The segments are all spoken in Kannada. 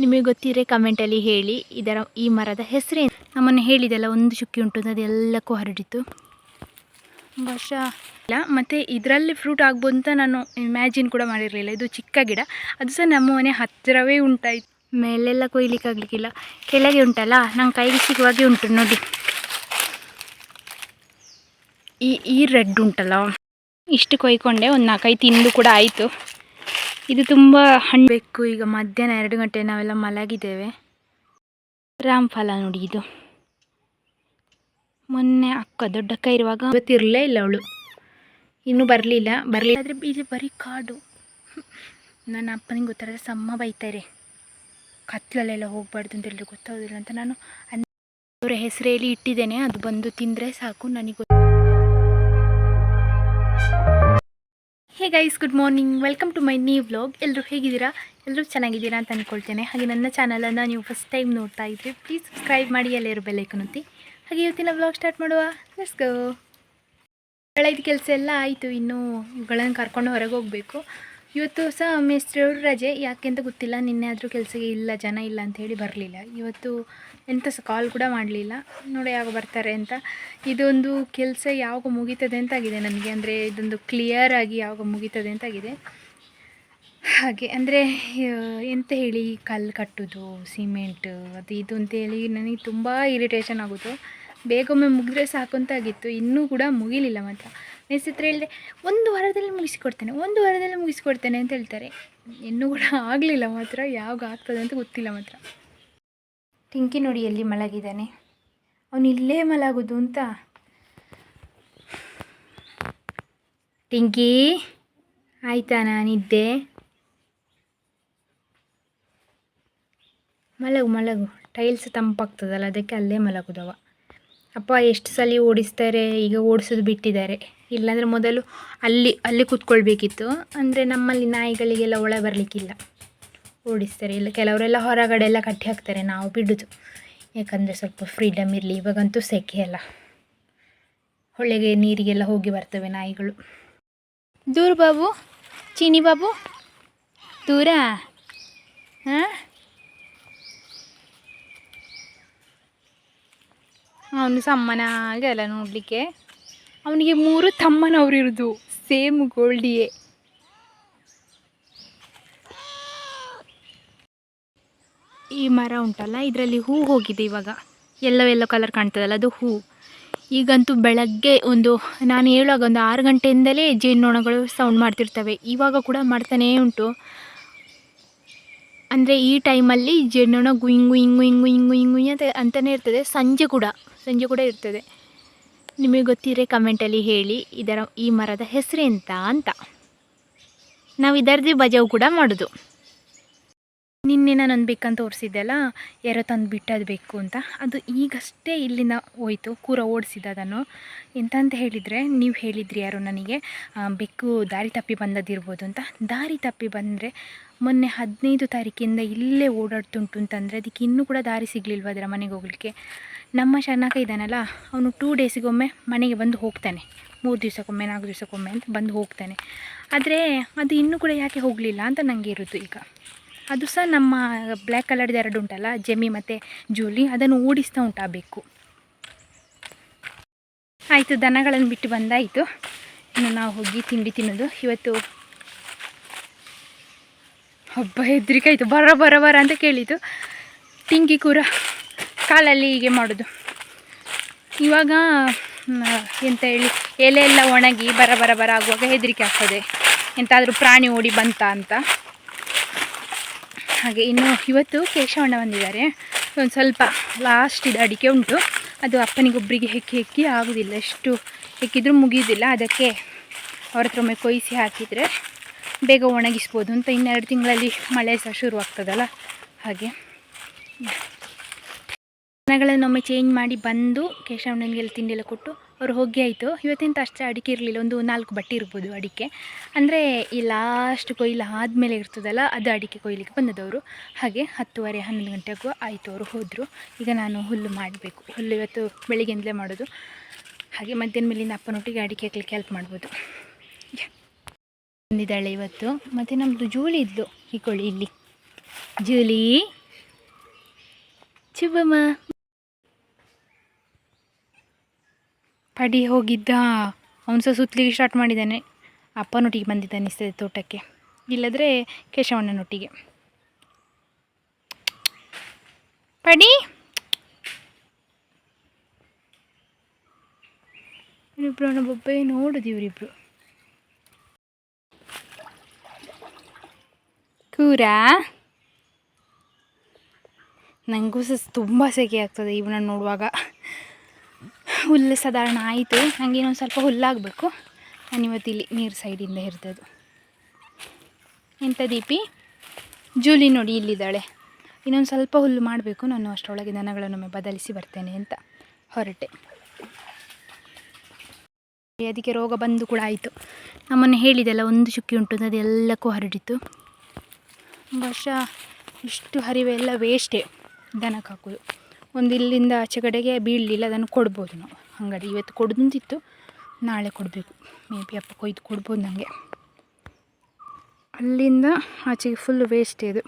ನಿಮಗೆ ಗೊತ್ತಿದ್ರೆ ಕಮೆಂಟಲ್ಲಿ ಹೇಳಿ. ಇದರ ಈ ಮರದ ಹೆಸರೇನು ನಮ್ಮನ್ನು ಹೇಳಿದೆಲ್ಲ ಒಂದು ಚುಕ್ಕಿ ಉಂಟು ಅದೆಲ್ಲಕ್ಕೂ ಹರಡಿತು ವರ್ಷ ಇಲ್ಲ ಮತ್ತು ಇದರಲ್ಲಿ ಫ್ರೂಟ್ ಆಗ್ಬೋದು ಅಂತ ನಾನು ಇಮ್ಯಾಜಿನ್ ಕೂಡ ಮಾಡಿರಲಿಲ್ಲ. ಇದು ಚಿಕ್ಕ ಗಿಡ ಅದು ಸಹ ನಮ್ಮ ಮನೆ ಹತ್ತಿರವೇ ಉಂಟಾಯಿತು. ಮೇಲೆಲ್ಲ ಕೊಯ್ಲಿಕ್ಕೆ ಆಗಲಿಕ್ಕಿಲ್ಲ ಕೆಳಗೆ ಉಂಟಲ್ಲ ನಂಗೆ ಕೈಗೆ ಸಿಗುವಾಗೆ ಉಂಟು ನೋಡಿ. ಈ ಈ ರೆಡ್ ಉಂಟಲ್ಲ. ಇಷ್ಟು ಕೊಯ್ಕೊಂಡೆ ಒಂದು ನಾಲ್ಕೈದು ತಿಂದು ಕೂಡ ಆಯಿತು. ಇದು ತುಂಬ ಹಣ್ಣು ಬೇಕು ಈಗ ಮಧ್ಯಾಹ್ನ ಎರಡು ಗಂಟೆ ನಾವೆಲ್ಲ ಮಲಗಿದ್ದೇವೆ. ರಾಮ್ಫಲ ನೋಡಿ ಇದು. ಮೊನ್ನೆ ಅಕ್ಕ ದೊಡ್ಡಕ್ಕ ಇರುವಾಗ ಗೊತ್ತಿರಲೇ ಇಲ್ಲ ಅವಳು. ಇನ್ನೂ ಬರಲಿಲ್ಲ. ಬರಲಿಲ್ಲ ಆದರೆ ಇಲ್ಲಿ ಬರೀ ಕಾಡು. ನನ್ನ ಅಪ್ಪನಿಗೆ ಗೊತ್ತಾದ್ರೆ ಸಮ್ಮ ಬೈತಾರೆ ಕತ್ಲಲ್ಲೆಲ್ಲ ಹೋಗ್ಬಾರ್ದು ಅಂತ ಹೇಳಿದ್ರೆ ಗೊತ್ತಾಗೋದಿಲ್ಲ ಅಂತ ನಾನು ಅವರ ಹೆಸರೇಲಿ ಇಟ್ಟಿದ್ದೇನೆ. ಅದು ಬಂದು ತಿಂದರೆ ಸಾಕು, ನನಗೆ hey guys good morning welcome to my new vlog ಎಲ್ಲರೂ ಹೇಗಿದ್ದೀರಾ? ಎಲ್ಲರೂ ಚೆನ್ನಾಗಿದ್ದೀರಾ ಅಂತ ಅಂದ್ಕೊಳ್ತೇನೆ ಹಾಗೆ ನನ್ನ ಚಾನಲನ್ನು ನೀವು ಫಸ್ಟ್ ಟೈಮ್ ನೋಡ್ತಾ ಇದ್ರಿ ಪ್ಲೀಸ್ ಸಬ್ಸ್ಕ್ರೈಬ್ ಮಾಡಿ ಎಲ್ಲರೂ ಬೆಲ್ಲೈಕನ್ ಒತ್ತಿ. ಹಾಗೆ ಇವತ್ತಿನ ವ್ಲಾಗ್ ಸ್ಟಾರ್ಟ್ ಮಾಡುವ. ಲೆಟ್ಸ್ ಗೋ ಬೆಳಗ್ಗೆ ಕೆಲಸ ಎಲ್ಲ ಆಯಿತು. ಇನ್ನೂ ಇವುಗಳನ್ನು ಕರ್ಕೊಂಡು ಹೊರಗೆ ಹೋಗಬೇಕು. ಇವತ್ತು ಸಹ ಮೇಸ್ತ್ರಿಯವರು ರಜೆ. ಯಾಕೆ ಅಂತ ಗೊತ್ತಿಲ್ಲ. ನಿನ್ನೆ ಆದರೂ ಕೆಲಸಕ್ಕೆ ಇಲ್ಲ, ಜನ ಇಲ್ಲ ಅಂತ ಹೇಳಿ ಬರಲಿಲ್ಲ. ಇವತ್ತು ಎಂಥ ಸಹ ಕಾಲ್ ಕೂಡ ಮಾಡಲಿಲ್ಲ. ನೋಡಿ ಯಾವಾಗ ಬರ್ತಾರೆ ಅಂತ. ಇದೊಂದು ಕೆಲಸ ಯಾವಾಗ ಮುಗೀತದೆ ಅಂತಾಗಿದೆ ನನಗೆ. ಅಂದರೆ ಇದೊಂದು ಕ್ಲಿಯರ್ ಆಗಿ ಯಾವಾಗ ಮುಗೀತದೆ ಅಂತಾಗಿದೆ. ಹಾಗೆ ಅಂದರೆ ಎಂತ ಹೇಳಿ ಕಲ್ಲು ಕಟ್ಟೋದು ಸಿಮೆಂಟ್ ಅದು ಇದು ಅಂತೇಳಿ ನನಗೆ ತುಂಬ ಇರಿಟೇಷನ್ ಆಗೋದು. ಬೇಗೊಮ್ಮೆ ಮುಗಿದ್ರೆ ಸಾಕು ಅಂತ ಆಗಿತ್ತು. ಇನ್ನೂ ಕೂಡ ಮುಗಿಲಿಲ್ಲ ಮಾತ್ರ. ನೆಸಿತ್ರ ಹೇಳಿದೆ, ಒಂದು ವಾರದಲ್ಲಿ ಮುಗಿಸಿಕೊಡ್ತೇನೆ, ಒಂದು ವಾರದಲ್ಲಿ ಮುಗಿಸಿಕೊಡ್ತೇನೆ ಅಂತ ಹೇಳ್ತಾರೆ. ಇನ್ನೂ ಕೂಡ ಆಗಲಿಲ್ಲ ಮಾತ್ರ, ಯಾವಾಗ ಆಗ್ತದೆ ಅಂತ ಗೊತ್ತಿಲ್ಲ ಮಾತ್ರ. ಟಿಂಕಿ ನೋಡಿ ಎಲ್ಲಿ ಮಲಗಿದ್ದಾನೆ. ಅವನು ಇಲ್ಲೇ ಮಲಗೋದು ಅಂತ. ಟಿಂಕಿ, ಆಯ್ತಾ ನಾನಿದ್ದೆ? ಮಲಗು ಮಲಗು. ಟೈಲ್ಸ್ ತಂಪಾಗ್ತದಲ್ಲ, ಅದಕ್ಕೆ ಅಲ್ಲೇ ಮಲಗುದವ. ಅಪ್ಪ, ಎಷ್ಟು ಸಲ ಓಡಿಸ್ತಾರೆ? ಈಗ ಓಡಿಸೋದು ಬಿಟ್ಟಿದ್ದಾರೆ. ಇಲ್ಲಾಂದರೆ ಮೊದಲು ಅಲ್ಲಿ ಅಲ್ಲಿ ಕೂತ್ಕೊಳ್ಬೇಕಿತ್ತು. ಅಂದರೆ ನಮ್ಮಲ್ಲಿ ನಾಯಿಗಳಿಗೆಲ್ಲ ಒಳ ಬರಲಿಕ್ಕಿಲ್ಲ. ಓಡಿಸ್ತಾರೆ. ಇಲ್ಲ, ಕೆಲವರೆಲ್ಲ ಹೊರಗಡೆ ಎಲ್ಲ ಕಟ್ಟಿ ಹಾಕ್ತಾರೆ. ನಾವು ಬಿಡೋದು. ಯಾಕಂದರೆ ಸ್ವಲ್ಪ ಫ್ರೀಡಮ್ ಇರಲಿ. ಇವಾಗಂತೂ ಸೆಕೆ ಅಲ್ಲ. ಹೊಳೆಗೆ ನೀರಿಗೆಲ್ಲ ಹೋಗಿ ಬರ್ತವೆ ನಾಯಿಗಳು. ದೂರ ಬಾಬು ಚೀನಿ ಬಾಬು ದೂರ? ಹಾಂ? ಅವನು ಸಮ್ಮನಾಗೆ ಅಲ್ಲ ನೋಡಲಿಕ್ಕೆ. ಅವನಿಗೆ ಮೂರು ತಮ್ಮನವ್ರು ಇರೋದು ಸೇಮ್ ಗೋಲ್ಡಿಯೇ. ಈ ಮರ ಉಂಟಲ್ಲ, ಇದರಲ್ಲಿ ಹೂ ಹೋಗಿದೆ ಇವಾಗ. ಎಲ್ಲೋ ಎಲ್ಲೋ ಕಲರ್ ಕಾಣ್ತದಲ್ಲ, ಅದು ಹೂ. ಈಗಂತೂ ಬೆಳಗ್ಗೆ ಒಂದು, ನಾನು ಹೇಳುವಾಗ ಒಂದು ಆರು ಗಂಟೆಯಿಂದಲೇ ಜೇನುನೊಣಗಳು ಸೌಂಡ್ ಮಾಡ್ತಿರ್ತವೆ. ಇವಾಗ ಕೂಡ ಮಾಡ್ತಾನೇ ಉಂಟು. ಅಂದರೆ ಈ ಟೈಮಲ್ಲಿ ಜೇನುನೊಣ ಗುಯಿಂಗು ಇಂಗು ಇಂಗು ಇಂಗು ಇಂಗು ಅಂತ ಅಂತಲೇ ಇರ್ತದೆ. ಸಂಜೆ ಕೂಡ. ಸಂಜೆ ಕೂಡ ಇರ್ತದೆ. ನಿಮಗೆ ಗೊತ್ತಿದ್ರೆ ಕಮೆಂಟಲ್ಲಿ ಹೇಳಿ, ಇದರ ಈ ಮರದ ಹೆಸರೆಂತ ಅಂತ. ನಾವು ಇದರದ್ದು ಬಜಾವು ಕೂಡ ಮಾಡೋದು. ನಿನ್ನೆ ನಾನು ಬೇಕಂತ ತೋರಿಸಿದ್ದೆಲ್ಲ, ಯಾರೋ ತಂದು ಬಿಟ್ಟದ್ದು ಬೇಕು ಅಂತ. ಅದು ಈಗಷ್ಟೇ ಇಲ್ಲಿಂದ ಹೋಯಿತು, ಕೂರ ಓಡಿಸಿದ ಅದನ್ನು. ಎಂತ ಅಂತ ಹೇಳಿದರೆ, ನೀವು ಹೇಳಿದ್ರಿ ಯಾರು ನನಗೆ ಬೆಕ್ಕು ದಾರಿ ತಪ್ಪಿ ಬಂದದಿರ್ಬೋದು ಅಂತ. ದಾರಿ ತಪ್ಪಿ ಬಂದರೆ ಮೊನ್ನೆ ಹದಿನೈದು ತಾರೀಕಿಂದ ಇಲ್ಲೇ ಓಡಾಡ್ತುಂಟು ಅಂತಂದರೆ ಅದಕ್ಕೆ ಇನ್ನೂ ಕೂಡ ದಾರಿ ಸಿಗಲಿಲ್ವ ಅದರ ಮನೆಗೆ ಹೋಗಲಿಕ್ಕೆ? ನಮ್ಮ ಶನಕ ಇದ್ದಾನಲ್ಲ, ಅವನು ಟೂ ಡೇಸಿಗೊಮ್ಮೆ ಮನೆಗೆ ಬಂದು ಹೋಗ್ತಾನೆ. ಮೂರು ದಿವಸಕ್ಕೊಮ್ಮೆ, ನಾಲ್ಕು ದಿವಸಕ್ಕೊಮ್ಮೆ ಅಂತ ಬಂದು ಹೋಗ್ತಾನೆ. ಆದರೆ ಅದು ಇನ್ನೂ ಕೂಡ ಯಾಕೆ ಹೋಗಲಿಲ್ಲ ಅಂತ ನನಗೆ ಇರೋದು ಈಗ. ಅದು ಸಹ ನಮ್ಮ ಬ್ಲ್ಯಾಕ್ ಕಲರ್ದು ಎರಡು ಉಂಟಲ್ಲ ಜೆಮಿ ಮತ್ತು ಜೂಲಿ, ಅದನ್ನು ಓಡಿಸ್ತಾ ಉಂಟಾಗಬೇಕು. ಆಯಿತು, ದನಗಳನ್ನು ಬಿಟ್ಟು ಬಂದಾಯಿತು. ಇನ್ನು ನಾವು ಹೋಗಿ ತಿಂಡಿ ತಿನ್ನೋದು. ಇವತ್ತು ಹಬ್ಬ ಹೆದ್ರಿಕಾಯಿತು ಬರ ಬರ ಬರ ಅಂತ ಕೇಳಿತು ತಿಂಗಿ ಕೂರ. ಕಾಲಲ್ಲಿ ಹೀಗೆ ಮಾಡೋದು. ಇವಾಗ ಎಂತ ಹೇಳಿ, ಎಲೆ ಎಲ್ಲ ಒಣಗಿ ಬರ ಬರ ಬರ ಆಗುವಾಗ ಹೆದರಿಕೆ ಆಗ್ತದೆ. ಎಂತಾದರೂ ಪ್ರಾಣಿ ಓಡಿ ಬಂತ ಅಂತ. ಹಾಗೆ ಇನ್ನು ಇವತ್ತು ಕೇಶವಣ್ಣ ಬಂದಿದ್ದಾರೆ. ಒಂದು ಸ್ವಲ್ಪ ಲಾಸ್ಟ್ ಇದು ಅಡಿಕೆ ಉಂಟು. ಅದು ಅಪ್ಪನಿಗೊಬ್ಬರಿಗೆ ಹೆಕ್ಕಿ ಹೆಕ್ಕಿ ಆಗೋದಿಲ್ಲ. ಎಷ್ಟು ಹೆಕ್ಕಿದ್ರೂ ಮುಗಿಯೋದಿಲ್ಲ. ಅದಕ್ಕೆ ಅವ್ರ ಹತ್ರ ಒಮ್ಮೆ ಕೊಯ್ಸಿ ಹಾಕಿದರೆ ಬೇಗ ಒಣಗಿಸ್ಬೋದು ಅಂತ ಇನ್ನೆರಡು ತಿಂಗಳಲ್ಲಿ ಮಳೆ ಸಹ ಶುರುವಾಗ್ತದಲ್ಲ. ಹಾಗೆ. ದನಗಳನ್ನೊಮ್ಮೆ ಚೇಂಜ್ ಮಾಡಿ ಬಂದು ಕೇಶವಣ್ಣನಿಗೆಲ್ಲ ಎಲ್ಲ ಕೊಟ್ಟು ಅವ್ರು ಹೋಗಿ ಆಯಿತು. ಇವತ್ತಿನ ಅಷ್ಟು ಅಡಿಕೆ ಇರಲಿಲ್ಲ, ಒಂದು ನಾಲ್ಕು ಬಟ್ಟೆ ಇರ್ಬೋದು ಅಡಿಕೆ. ಅಂದರೆ ಈ ಲಾಸ್ಟ್ ಕೊಯ್ಲು ಆದಮೇಲೆ ಇರ್ತದಲ್ಲ, ಅದು ಅಡಿಕೆ ಕೊಯ್ಲಿಕ್ಕೆ ಬಂದದವರು. ಹಾಗೆ ಹತ್ತುವರೆ ಹನ್ನೊಂದು ಗಂಟೆಗೂ ಆಯಿತು ಅವರು ಹೋದರು. ಈಗ ನಾನು ಹುಲ್ಲು ಮಾಡಬೇಕು. ಹುಲ್ಲು ಇವತ್ತು ಬೆಳಿಗ್ಗೆಯಿಂದಲೇ ಮಾಡೋದು. ಹಾಗೆ ಮಧ್ಯಾಹ್ನ ಮೇಲಿಂದ ಅಪ್ಪನೊಟ್ಟಿಗೆ ಅಡಿಕೆ ಹಾಕ್ಲಿಕ್ಕೆ ಹೆಲ್ಪ್ ಮಾಡ್ಬೋದು. ಬಂದಿದ್ದಾಳೆ ಇವತ್ತು. ಮತ್ತು ನಮ್ಮದು ಜೂಲಿ ಇದ್ಲು ಹೀಕೊಳ್ಳಿ ಇಲ್ಲಿ. ಜೂಲಿ ಶುಭಮ್ಮ ಪಡಿ ಹೋಗಿದ್ದ, ಅವನು ಸಹ ಸುತ್ತಲಿಗೆ ಸ್ಟಾರ್ಟ್ ಮಾಡಿದ್ದಾನೆ. ಅಪ್ಪನೊಟ್ಟಿಗೆ ಬಂದಿದ್ದ ಅನಿಸ್ತದೆ ತೋಟಕ್ಕೆ. ಇಲ್ಲದ್ರೆ ಕೇಶವಣ್ಣನೊಟ್ಟಿಗೆ. ಪಡಿ. ಇನ್ನಿಬ್ರು ನಮ್ಮೊಬ್ಬೇ ನೋಡುದು ಇವರಿಬ್ರು. ಕೂರ? ನನಗೂ ಸಹ ತುಂಬ ಸೆಕೆ ಆಗ್ತದೆ ಇವನ ನೋಡುವಾಗ. ಹುಲ್ಲು ಸಾಧಾರಣ ಆಯಿತು. ನನಗೆ ಇನ್ನೊಂದು ಸ್ವಲ್ಪ ಹುಲ್ಲಾಗಬೇಕು. ನಾನು ಇವತ್ತು ಇಲ್ಲಿ ನೀರು ಸೈಡಿಂದ ಹಿರಿದದು ಎಂಥ ದೀಪಿ? ಜೂಲಿ ನೋಡಿ ಇಲ್ಲಿದ್ದಾಳೆ. ಇನ್ನೊಂದು ಸ್ವಲ್ಪ ಹುಲ್ಲು ಮಾಡಬೇಕು. ನಾನು ಅಷ್ಟರೊಳಗೆ ದನಗಳನ್ನೊಮ್ಮೆ ಬದಲಿಸಿ ಬರ್ತೇನೆ ಅಂತ ಹೊರಟೆ. ಅದಕ್ಕೆ ರೋಗ ಬಂದು ಕೂಡ ಆಯಿತು. ನಮ್ಮನ್ನು ಹೇಳಿದೆಲ್ಲ ಒಂದು ಚುಕ್ಕಿ ಉಂಟು ಅದೆಲ್ಲಕ್ಕೂ ಹರಡಿತು ವರ್ಷ ಇಷ್ಟು ಹರಿವೆಲ್ಲ ವೇಸ್ಟೇ ದನಕ್ಕೆ ಹಾಕೋದು. ಒಂದು ಇಲ್ಲಿಂದ ಆಚೆ ಕಡೆಗೆ ಬೀಳಲಿಲ್ಲ, ಅದನ್ನು ಕೊಡ್ಬೋದು ನಾವು. ಅಂಗಡಿ ಇವತ್ತು ಕೊಡ್ದಂತಿತ್ತು, ನಾಳೆ ಕೊಡಬೇಕು. ಮೇ ಬಿ ಅಪ್ಪ ಕೊಯ್ದು ಕೊಡ್ಬೋದು ನನಗೆ ಅಲ್ಲಿಂದ ಆಚೆಗೆ ಫುಲ್ ವೇಸ್ಟ್ ಇದು.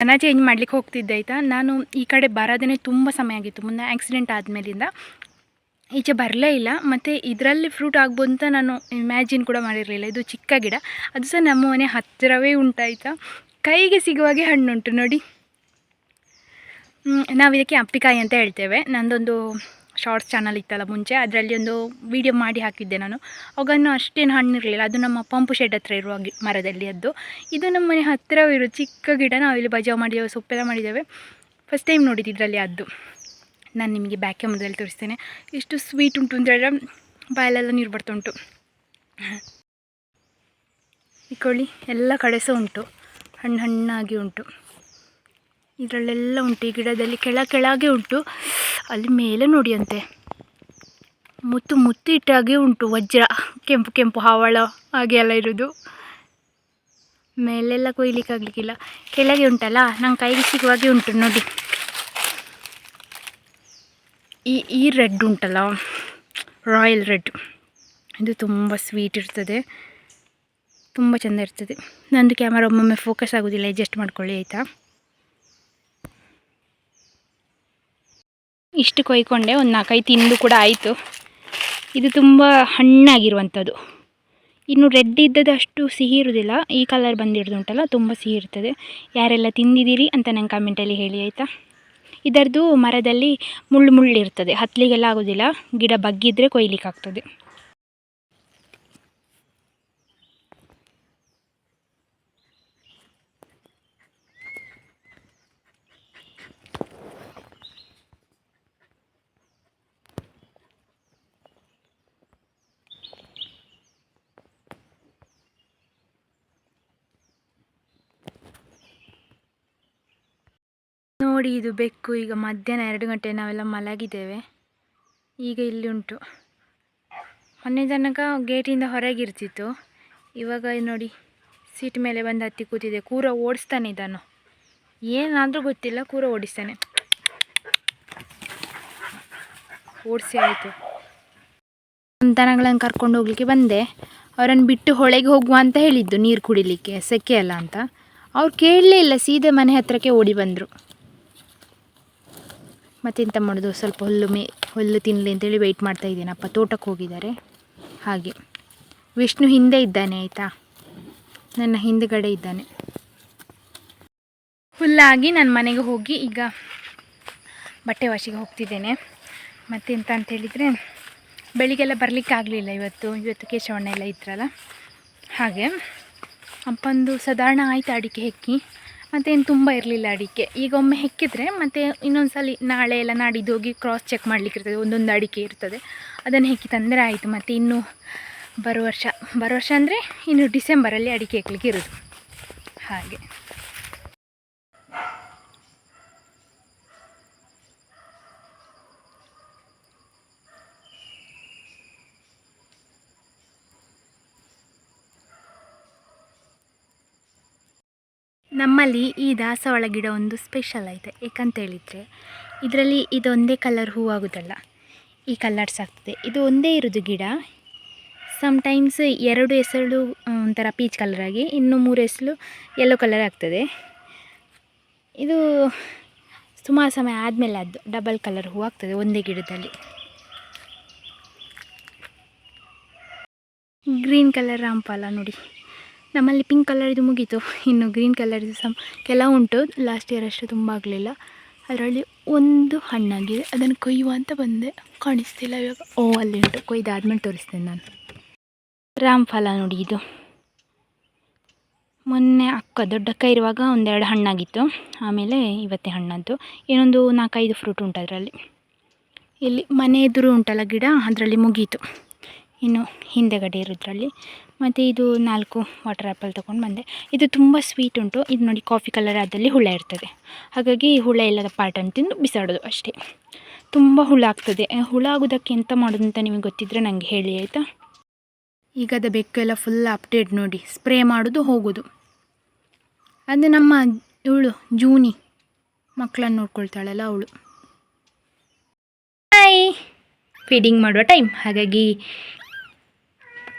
ನನ್ನ ಚೇಂಜ್ ಮಾಡ್ಲಿಕ್ಕೆ ಹೋಗ್ತಿದ್ದೆ ಆಯಿತಾ ನಾನು ಈ ಕಡೆ ಬರೋದೇ ತುಂಬ ಸಮಯ ಆಗಿತ್ತು. ಮುನ್ನ ಆ್ಯಕ್ಸಿಡೆಂಟ್ ಆದಮೇಲಿಂದ. ಈಚೆ ಬರಲೇ ಇಲ್ಲ. ಮತ್ತು ಇದರಲ್ಲಿ ಫ್ರೂಟ್ ಆಗ್ಬೋದು ಅಂತ ನಾನು ಇಮ್ಯಾಜಿನ್ ಕೂಡ ಮಾಡಿರಲಿಲ್ಲ. ಇದು ಚಿಕ್ಕ ಗಿಡ. ಅದು ಸಹ ನಮ್ಮ ಮನೆ ಹತ್ತಿರವೇ ಉಂಟಾಯ್ತಾ? ಕೈಗೆ ಸಿಗುವಾಗೆ ಹಣ್ಣುಂಟು ನೋಡಿ. ನಾವು ಇದಕ್ಕೆ ಅಪ್ಪಿಕಾಯಿ ಅಂತ ಹೇಳ್ತೇವೆ. ನಂದೊಂದು ಶಾರ್ಟ್ಸ್ ಚಾನಲ್ ಇತ್ತಲ್ಲ ಮುಂಚೆ, ಅದರಲ್ಲಿ ಒಂದು ವಿಡಿಯೋ ಮಾಡಿ ಹಾಕಿದ್ದೆ ನಾನು. ಅವಾಗನ್ನು ಅಷ್ಟೇನು ಹಣ್ಣಿರಲಿಲ್ಲ. ಅದು ನಮ್ಮ ಪಂಪು ಶೆಡ್ ಹತ್ರ ಇರುವ ಮರದಲ್ಲಿ ಅದು ಇದು ನಮ್ಮ ಮನೆ ಹತ್ತಿರವಿರೋ ಚಿಕ್ಕ ಗಿಡ. ನಾವಿಲ್ಲಿ ಬಜಾವ್ ಮಾಡಿದ್ದೇವೆ ಸೊಪ್ಪೆಲ್ಲ ಮಾಡಿದ್ದೇವೆ. ಫಸ್ಟ್ ಟೈಮ್ ನೋಡಿದ್ದು ಇದರಲ್ಲಿ ಅದು ನಾನು ನಿಮಗೆ ಬ್ಯಾಕ್ ಕ್ಯಾಮ್ರದಲ್ಲಿ ತೋರಿಸ್ತೇನೆ. ಎಷ್ಟು ಸ್ವೀಟ್ ಉಂಟು ಅಂತ ಹೇಳಿದ್ರೆ ಬಾಯಲ್ಲೆಲ್ಲ ನೀರು ಬರ್ತಾ ಉಂಟು. ಇಕೊಳ್ಳಿ ಎಲ್ಲ ಕಡೆ ಸಹ ಉಂಟು. ಹಣ್ಣು ಹಣ್ಣಾಗಿ ಉಂಟು. ಇದರಲ್ಲೆಲ್ಲ ಉಂಟು, ಈ ಗಿಡದಲ್ಲಿ ಕೆಳ ಕೆಳಗೆ ಉಂಟು. ಅಲ್ಲಿ ಮೇಲೆ ನೋಡಿಯಂತೆ. ಮುತ್ತು ಮುತ್ತು ಇಟ್ಟಾಗೆ ಉಂಟು, ವಜ್ರ, ಕೆಂಪು ಕೆಂಪು ಹವಳ, ಹಾಗೆ ಎಲ್ಲ ಇರೋದು. ಮೇಲೆಲ್ಲ ಕೊಯ್ಲಿಕ್ಕಾಗಲಿಕ್ಕಿಲ್ಲ. ಕೆಳಗೆ ಉಂಟಲ್ಲ, ನಂಗೆ ಕೈಗೆ ಸಿಗುವಾಗೆ ಉಂಟು, ನೋಡಿ. ಈ ಈ ರೆಡ್ ಉಂಟಲ್ಲ, ರಾಯಲ್ ರೆಡ್. ಇದು ತುಂಬ ಸ್ವೀಟ್ ಇರ್ತದೆ. ತುಂಬ ಚೆಂದ ಇರ್ತದೆ. ನಂದು ಕ್ಯಾಮರಾ ಒಮ್ಮೊಮ್ಮೆ ಫೋಕಸ್ ಆಗೋದಿಲ್ಲ ಅಡ್ಜಸ್ಟ್ ಮಾಡ್ಕೊಳ್ಳಿ, ಆಯಿತಾ? ಇಷ್ಟು ಕೊಯ್ಕೊಂಡೆ, ಒಂದು ನಾಲ್ಕೈದು ತಿಂದು ಕೂಡ ಆಯಿತು. ಇದು ತುಂಬ ಹಣ್ಣಾಗಿರುವಂಥದ್ದು. ಇನ್ನು ರೆಡ್ ಇದ್ದದ್ದು ಅಷ್ಟು ಸಿಹಿ ಇರೋದಿಲ್ಲ ಈ ಕಲರ್ ಬಂದಿರೋದುಂಟಲ್ಲ, ತುಂಬ ಸಿಹಿ ಇರ್ತದೆ. ಯಾರೆಲ್ಲ ತಿಂದಿದ್ದೀರಿ ಅಂತ ನಂಗೆ ಕಮೆಂಟಲ್ಲಿ ಹೇಳಿ, ಆಯಿತಾ? ಇದರದ್ದು ಮರದಲ್ಲಿ ಮುಳ್ಳು ಮುಳ್ಳು ಇರ್ತದೆ. ಹತ್ತಲಿಗೆಲ್ಲ ಆಗೋದಿಲ್ಲ. ಗಿಡ ಬಗ್ಗಿದ್ರೆ ಕೊಯ್ಲಿಕ್ಕೆ ನೋಡಿ ಇದು ಬೆಕ್ಕು. ಈಗ ಮಧ್ಯಾಹ್ನ ಎರಡು ಗಂಟೆ ನಾವೆಲ್ಲ ಮಲಗಿದ್ದೇವೆ. ಈಗ ಇಲ್ಲಿ ಉಂಟು. ಮೊನ್ನೆ ತನಕ ಗೇಟಿಂದ ಹೊರಗಿರ್ತಿತ್ತು. ಇವಾಗ ನೋಡಿ, ಸೀಟ್ ಮೇಲೆ ಬಂದು ಹತ್ತಿ ಕೂತಿದೆ. ಕೂರ ಓಡಿಸ್ತಾನೆ ಇದನ್ನು ಏನಾದರೂ ಗೊತ್ತಿಲ್ಲ, ಕೂರ ಓಡಿಸ್ತಾನೆ. ಓಡಿಸಿ ಆಯಿತು. ದನಗಳನ್ನು ಕರ್ಕೊಂಡು ಹೋಗ್ಲಿಕ್ಕೆ ಬಂದೆ. ಅವರನ್ನು ಬಿಟ್ಟು ಹೊಳೆಗೆ ಹೋಗುವ ಅಂತ ಹೇಳಿದ್ದು, ನೀರು ಕುಡಿಲಿಕ್ಕೆ, ಸೆಕೆ ಅಲ್ಲ ಅಂತ. ಅವ್ರು ಕೇಳಲೇ ಇಲ್ಲ ಸೀದೆ ಮನೆ ಹತ್ರಕ್ಕೆ ಓಡಿ ಬಂದರು. ಮತ್ತೆಂತ ಮಾಡೋದು? ಸ್ವಲ್ಪ ಹುಲ್ಲು ಮೇ ಹುಲ್ಲು ತಿನ್ನಲಿ ಅಂತೇಳಿ ವೆಯ್ಟ್ ಮಾಡ್ತಾ ಇದ್ದೀನಪ್ಪ ತೋಟಕ್ಕೆ ಹೋಗಿದ್ದಾರೆ. ಹಾಗೆ. ವಿಷ್ಣು ಹಿಂದೆ ಇದ್ದಾನೆ, ಆಯಿತಾ? ನನ್ನ ಹಿಂದುಗಡೆ ಇದ್ದಾನೆ. ಹುಲ್ಲಾಗಿ ನಾನು ಮನೆಗೆ ಹೋಗಿ ಈಗ ಬಟ್ಟೆ ವಾಶಿಗೆ ಹೋಗ್ತಿದ್ದೇನೆ. ಮತ್ತೆಂತ ಅಂತ ಹೇಳಿದರೆ, ಬೆಳಿಗ್ಗೆಲ್ಲ ಬರಲಿಕ್ಕೆ ಆಗಲಿಲ್ಲ ಇವತ್ತು. ಇವತ್ತು ಕೇಶವಣ್ಣ ಎಲ್ಲ ಇದ್ರಲ್ಲ. ಹಾಗೆ. ಅಪ್ಪಂದು ಸಾಧಾರಣ ಆಯಿತು ಅಡಿಕೆ ಹೆಕ್ಕಿ. ಮತ್ತೇನು ತುಂಬ ಇರಲಿಲ್ಲ ಅಡಿಕೆ. ಈಗ ಒಮ್ಮೆ ಹೆಕ್ಕಿದ್ರೆ ಮತ್ತು ಇನ್ನೊಂದು ಸಲ ನಾಳೆ ಎಲ್ಲ ನಾಡಿದ್ದು ಹೋಗಿ ಕ್ರಾಸ್ ಚೆಕ್ ಮಾಡಲಿಕ್ಕೆ ಇರ್ತದೆ, ಒಂದೊಂದು ಅಡಿಕೆ ಇರ್ತದೆ. ಅದನ್ನು ಹೆಕ್ಕಿ ತಂದರೆ ಆಯಿತು. ಮತ್ತು ಇನ್ನು ಬರೋ ವರ್ಷ ಬರೋ ವರ್ಷ ಅಂದರೆ ಇನ್ನು ಡಿಸೆಂಬರಲ್ಲಿ ಅಡಿಕೆ ಹೆಕ್ಲಿಕ್ಕೆ ಇರೋದು. ಹಾಗೆ. ನಮ್ಮಲ್ಲಿ ಈ ದಾಸವಾಳ ಗಿಡ ಒಂದು ಸ್ಪೆಷಲ್ ಐತೆ. ಏಕಂತ ಹೇಳಿದರೆ, ಇದರಲ್ಲಿ ಇದೊಂದೇ ಕಲರ್ ಹೂವಾಗೋದಲ್ಲ ಈ ಕಲರ್ಸ್ ಆಗ್ತದೆ. ಇದು ಒಂದೇ ಇರೋದು ಗಿಡ. ಸಮ್ಟೈಮ್ಸ್ ಎರಡು ಹೆಸರು ಒಂಥರ ಪೀಚ್ ಕಲರ್ ಆಗಿ, ಇನ್ನು ಮೂರು ಹೆಸರು ಯೆಲ್ಲೋ ಕಲರ್ ಆಗ್ತದೆ. ಇದು ಸುಮಾರು ಸಮಯ ಆದಮೇಲೆ ಅದು ಡಬಲ್ ಕಲರ್ ಹೂ ಆಗ್ತದೆ ಒಂದೇ ಗಿಡದಲ್ಲಿ. ಗ್ರೀನ್ ಕಲರ್ ರಾಂಪಾಲ ನೋಡಿ. ನಮ್ಮಲ್ಲಿ ಪಿಂಕ್ ಕಲರ್ದು ಮುಗೀತು. ಇನ್ನು ಗ್ರೀನ್ ಕಲರ್ದು ಸಮ್ ಕೆಲವು ಉಂಟು. ಲಾಸ್ಟ್ ಇಯರ್ ಅಷ್ಟು ತುಂಬ ಆಗಲಿಲ್ಲ. ಅದರಲ್ಲಿ ಒಂದು ಹಣ್ಣಾಗಿದೆ. ಅದನ್ನು ಕೊಯ್ಯುವ ಅಂತ ಬಂದೆ. ಕಾಣಿಸ್ತಿಲ್ಲ ಇವಾಗ. ಓ, ಅಲ್ಲಿ ಉಂಟು. ಕೊಯ್ದಾದ್ಮೇಲೆ ತೋರಿಸ್ತೇನೆ ನಾನು. ರಾಮ್ಫಲ ನೋಡಿ ಇದು. ಮೊನ್ನೆ ಅಕ್ಕ ದೊಡ್ಡಕ್ಕ ಇರುವಾಗ ಒಂದೆರಡು ಹಣ್ಣಾಗಿತ್ತು. ಆಮೇಲೆ ಇವತ್ತೇ ಹಣ್ಣದ್ದು ಇನ್ನೊಂದು ನಾಲ್ಕೈದು ಫ್ರೂಟ್ ಉಂಟು ಅದರಲ್ಲಿ. ಇಲ್ಲಿ ಮನೆ ಎದುರು ಉಂಟಲ್ಲ ಗಿಡ? ಅದರಲ್ಲಿ ಮುಗೀತು. ಇನ್ನು ಹಿಂದೆಗಡೆ ಇರೋದ್ರಲ್ಲಿ ಮತ್ತು ಇದು ನಾಲ್ಕು ವಾಟರ್ ಆ್ಯಪಲ್ ತೊಗೊಂಡು ಬಂದೆ. ಇದು ತುಂಬ ಸ್ವೀಟ್ ಉಂಟು. ಇದು ನೋಡಿ ಕಾಫಿ ಕಲರ್ ಆದಲ್ಲಿ ಹುಳ ಇರ್ತದೆ. ಹಾಗಾಗಿ ಹುಳ ಇಲ್ಲದ ಪಾರ್ಟನ್ನು ತಿಂದು ಬಿಸಾಡೋದು ಅಷ್ಟೇ. ತುಂಬ ಹುಳ ಆಗ್ತದೆ. ಹುಳ ಆಗೋದಕ್ಕೆ ಎಂತ ಮಾಡೋದು ಅಂತ ನಿಮಗೆ ಗೊತ್ತಿದ್ದರೆ ನನಗೆ ಹೇಳಿ, ಆಯಿತಾ? ಈಗ ಅದು ಬೆಕ್ಕೆಲ್ಲ ಫುಲ್ ಅಪ್ಡೇಟ್ ನೋಡಿ. ಸ್ಪ್ರೇ ಮಾಡೋದು, ಹೋಗೋದು. ಅಂದರೆ ನಮ್ಮ ಇವಳು, ಜೂನಿ ಮಕ್ಕಳನ್ನು ನೋಡ್ಕೊಳ್ತಾಳಲ್ಲ ಅವಳು. ಫೀಡಿಂಗ್ ಮಾಡುವ ಟೈಮ್ ಹಾಗಾಗಿ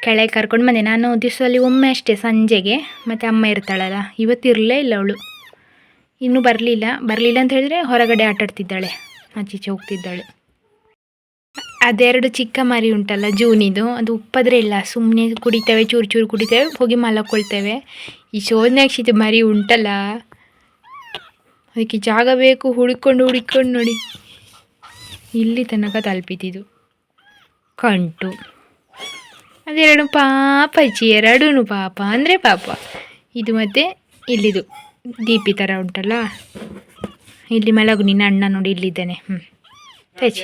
ಕೆಳಗೆ ಕರ್ಕೊಂಡು ಬಂದೆ. ನಾನು ದಿವಸದಲ್ಲಿ ಒಮ್ಮೆ ಅಷ್ಟೇ, ಸಂಜೆಗೆ. ಮತ್ತು ಅಮ್ಮ ಇರ್ತಾಳಲ್ಲ, ಇವತ್ತು ಇರಲೇ ಇಲ್ಲ ಅವಳು. ಇನ್ನೂ ಬರಲಿಲ್ಲ. ಬರಲಿಲ್ಲ ಅಂತ ಹೇಳಿದ್ರೆ ಹೊರಗಡೆ ಆಟಾಡ್ತಿದ್ದಾಳೆ ಆಚೀಚೆ ಹೋಗ್ತಿದ್ದಾಳೆ. ಅದೆರಡು ಚಿಕ್ಕ ಮರಿ ಉಂಟಲ್ಲ ಜೂನಿದು. ಅದು ಉಪ್ಪದ್ರೆ ಇಲ್ಲ. ಸುಮ್ಮನೆ ಕುಡಿತೇವೆ, ಚೂರು ಚೂರು ಕುಡಿತೇವೆ, ಹೋಗಿ ಮಲಕೊಳ್ತೇವೆ. ಈ ಶೋಧನಾಕ್ಷಿದು ಮರಿ ಉಂಟಲ್ಲ. ಅದಕ್ಕೆ ಜಾಗ ಬೇಕು, ಹುಡುಕೊಂಡು ಹುಡುಕೊಂಡು ನೋಡಿ. ಇಲ್ಲಿ ತನಕ ತಲುಪಿದ್ದು ಕಂಟು. ಅದೆರಡು ಪಾಪಚ್ಚಿ ಎರಡೂ ಪಾಪ. ಅಂದರೆ ಪಾಪ. ಇದು ಮತ್ತು ಇಲ್ಲಿದು. ದೀಪಿ ಥರ ಉಂಟಲ್ಲ? ಇಲ್ಲಿ ಮಲಗು, ನಿನ್ನ ಅಣ್ಣ ನೋಡಿ ಇಲ್ಲಿದ್ದಾನೆ. ಹ್ಞೂ ತಚಿ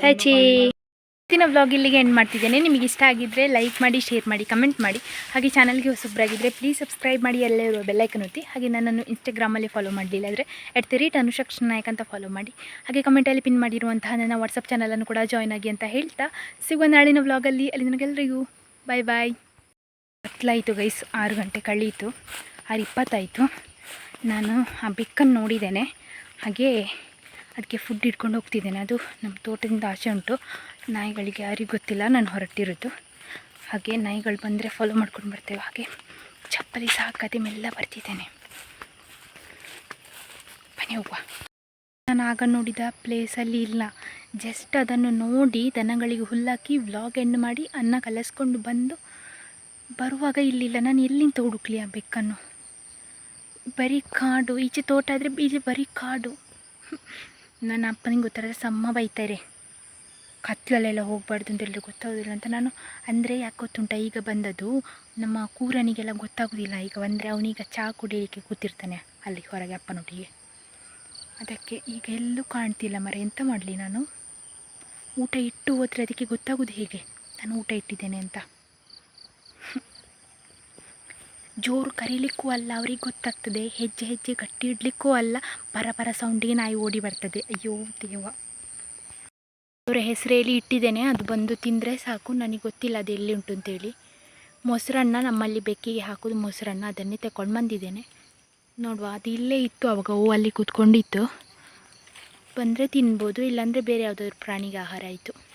ತಚಿ ಇವತ್ತಿನ ವ್ಲಾಗ್ ಇಲ್ಲಿಗೆ ಎಂಡ್ ಮಾಡ್ತಿದ್ದೇನೆ. ನಿಮಗೆ ಇಷ್ಟ ಆಗಿದ್ದರೆ ಲೈಕ್ ಮಾಡಿ ಶೇರ್ ಮಾಡಿ ಕಮೆಂಟ್ ಮಾಡಿ. ಹಾಗೆ ಚಾನಲ್ಗೆ ಹೊಸೊಬ್ಬರಾಗಿದ್ದರೆ ಪ್ಲೀಸ್ ಸಬ್ಸ್ಕ್ರೈಬ್ ಮಾಡಿ ಎಲ್ಲ ಇರುವ ಬೆಲ್ಲೈಕನ್ ಒತ್ತಿ. ಹಾಗೆ ನನ್ನನ್ನು ಇನ್ಸ್ಟಾಗ್ರಾಮಲ್ಲಿ ಫಾಲೋ ಮಾಡಲಿಲ್ಲ ಅಂದರೆ ಎಟ್ ದ ರೇಟ್ ಅನುಷಕ್ಷ ನಾಯಕ್ ಅಂತ ಫಾಲೋ ಮಾಡಿ. ಹಾಗೆ ಕಮೆಂಟಲ್ಲಿ ಪಿನ್ ಮಾಡಿರುವಂತಹ ನನ್ನ ವಾಟ್ಸಪ್ ಚಾನಲನ್ನು ಕೂಡ ಜಾಯ್ನ್ ಆಗಿ ಅಂತ ಹೇಳ್ತಾ ಸಿಗುವ ನಾಳಿನ ವ್ಲಾಗಲ್ಲಿ ಅಲ್ಲಿ. ನನಗೆಲ್ಲರಿಗೂ ಬಾಯ್ ಬಾಯ್ ಕತ್ಲಾಯಿತು ಗೈಸ್ ಆರು ಗಂಟೆ ಕಳೀತು. ಆರು ಇಪ್ಪತ್ತಾಯಿತು. ನಾನು ಆ ಬೆಕ್ಕನ್ನು ನೋಡಿದ್ದೇನೆ. ಹಾಗೆ ಅದಕ್ಕೆ ಫುಡ್ ಇಟ್ಕೊಂಡು ಹೋಗ್ತಿದ್ದೇನೆ. ಅದು ನಮ್ಮ ತೋಟದಿಂದ ಆಚೆ ಉಂಟು. ನಾಯಿಗಳಿಗೆ ಯಾರಿಗೂ ಗೊತ್ತಿಲ್ಲ, ನಾನು ಹೊರಟಿರೋದು. ಹಾಗೆ ನಾಯಿಗಳು ಬಂದರೆ ಫಾಲೋ ಮಾಡ್ಕೊಂಡು ಬರ್ತೇವೆ. ಹಾಗೆ ಚಪ್ಪಲಿ ಸಾಕದೆ ಮೆಲ್ಲ ಬರ್ತಿದ್ದೇನೆ. ಬನ್ನಿ ಹೋಗುವ. ನಾನು ಆಗ ನೋಡಿದ ಪ್ಲೇಸಲ್ಲಿ ಇಲ್ಲ. ಜಸ್ಟ್ ಅದನ್ನು ನೋಡಿ ದನಗಳಿಗೆ ಹುಲ್ಲಾಕಿ ವ್ಲಾಗ್ ಎಂಡ್ ಮಾಡಿ ಅನ್ನ ಕಲಸ್ಕೊಂಡು ಬಂದು ಬರುವಾಗ ಇಲ್ಲಿಲ್ಲ ನಾನು ಎಲ್ಲಿಂದ ಹುಡುಕ್ಲಿ ಆ ಬೆಕ್ಕನ್ನು? ಬರೀ ಕಾಡು. ಈಚೆ ತೋಟ ಆದರೆ ಈಚೆ ಬರೀ ಕಾಡು. ನನ್ನ ಅಪ್ಪನಿಗೆ ಗೊತ್ತಾದ್ರೆ ಸಮ್ಮ ಬೈತಾರೆ. ಕತ್ಲಲ್ಲೆಲ್ಲ ಹೋಗ್ಬಾರ್ದು ಅಂತ ಹೇಳಿದ್ರೆ ಗೊತ್ತಾಗೋದಿಲ್ಲ ಅಂತ ನಾನು ಅಂದರೆ ಯಾಕೆ ಗೊತ್ತುಂಟ ಈಗ ಬಂದದ್ದು ನಮ್ಮ ಕೂರನಿಗೆಲ್ಲ ಗೊತ್ತಾಗೋದಿಲ್ಲ, ಈಗ ಅಂದರೆ ಅವನೀಗ ಚಹಾ ಕುಡಿಯಲಿಕ್ಕೆ ಕೂತಿರ್ತಾನೆ ಅಲ್ಲಿ ಹೊರಗೆ ಅಪ್ಪನೊಟ್ಟಿಗೆ. ಅದಕ್ಕೆ ಈಗ ಎಲ್ಲೂ ಕಾಣ್ತಿಲ್ಲ ಮರ, ಎಂತ ಮಾಡಲಿ ನಾನು? ಊಟ ಇಟ್ಟು ಹೋದರೆ ಅದಕ್ಕೆ ಗೊತ್ತಾಗೋದು ಹೇಗೆ? ನಾನು ಊಟ ಇಟ್ಟಿದ್ದೇನೆ ಅಂತ. ಜೋರು ಕರೀಲಿಕ್ಕೂ ಅಲ್ಲ, ಅವ್ರಿಗೆ ಗೊತ್ತಾಗ್ತದೆ, ಹೆಜ್ಜೆ ಹೆಜ್ಜೆ ಗಟ್ಟಿ ಇಡಲಿಕ್ಕೂ ಅಲ್ಲ ಪರ ಪರ ಸೌಂಡಿಗೆ ನಾಯಿ ಓಡಿ ಬರ್ತದೆ. ಅಯ್ಯೋ ದೇವ ಅವರ ಹೆಸರೇಲಿ ಇಟ್ಟಿದ್ದೇನೆ, ಅದು ಬಂದು ತಿಂದರೆ ಸಾಕು, ನನಗೆ ಗೊತ್ತಿಲ್ಲ ಅದು ಎಲ್ಲಿ ಉಂಟು ಅಂತೇಳಿ. ಮೊಸರನ್ನ ನಮ್ಮಲ್ಲಿ ಬೆಕ್ಕಿಗೆ ಹಾಕೋದು ಮೊಸರನ್ನ, ಅದನ್ನೇ ತಗೊಂಡು ಬಂದಿದ್ದೇನೆ. ನೋಡುವ, ಅದು ಇಲ್ಲೇ ಇತ್ತು ಅವಾಗ ಹೂ ಅಲ್ಲಿ ಕೂತ್ಕೊಂಡಿತ್ತು. ಬಂದರೆ ತಿನ್ಬೋದು, ಇಲ್ಲಾಂದರೆ ಬೇರೆ ಯಾವುದಾದ್ರು ಪ್ರಾಣಿಗೆ ಆಹಾರ ಆಯಿತು.